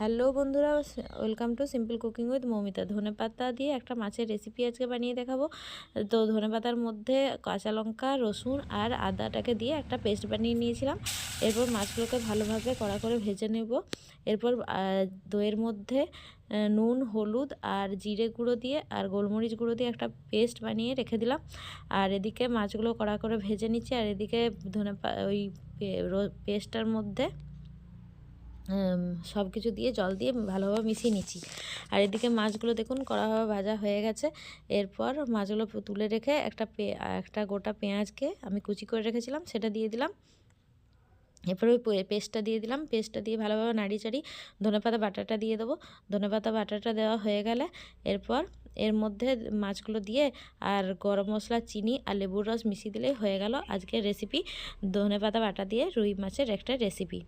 Hello বন্ধুরা, welcome to simple cooking with Moumita. ধনে পাতা দিয়ে একটা মাছের রেসিপি আজকে বানিয়ে দেখাবো। তো ধনে পাতার মধ্যে কাঁচা লঙ্কা, রসুন আর আদাটাকে দিয়ে একটা পেস্ট বানিয়ে নিয়েছিলাম। এরপর মাছগুলোকে ভালোভাবে কড়া করে ভেজে নেব। এরপর দইয়ের মধ্যে নুন, হলুদ আর জিরে গুঁড়ো দিয়ে আর গোলমরিচ গুঁড়ো দিয়ে একটা পেস্ট বানিয়ে রেখে দিলাম। আর এদিকে মাছগুলো কড়া করে ভেজে নিচ্ছি। আর এদিকে ধনে ওই পেস্টটার মধ্যে সব কিছু দিয়ে জল দিয়ে ভালোভাবে মিশিয়ে নিচ্ছি। আর এদিকে মাছগুলো দেখুন কড়াভাবে ভাজা হয়ে গেছে। এরপর মাছগুলো তুলে রেখে একটা একটা গোটা পেঁয়াজকে আমি কুচি করে রেখেছিলাম, সেটা দিয়ে দিলাম। এরপর ওই পেস্টটা দিয়ে দিলাম। পেস্টটা দিয়ে ভালোভাবে নাড়ি চাড়ি ধনেপাতা বাটাটা দিয়ে দেবো। ধনেপাতা বাটাটা দেওয়া হয়ে গেলে এরপর এর মধ্যে মাছগুলো দিয়ে আর গরম মশলা, চিনি আর লেবুর রস মিশিয়ে দিলেই হয়ে গেল আজকের রেসিপি ধনেপাতা বাটা দিয়ে রুই মাছের একটা রেসিপি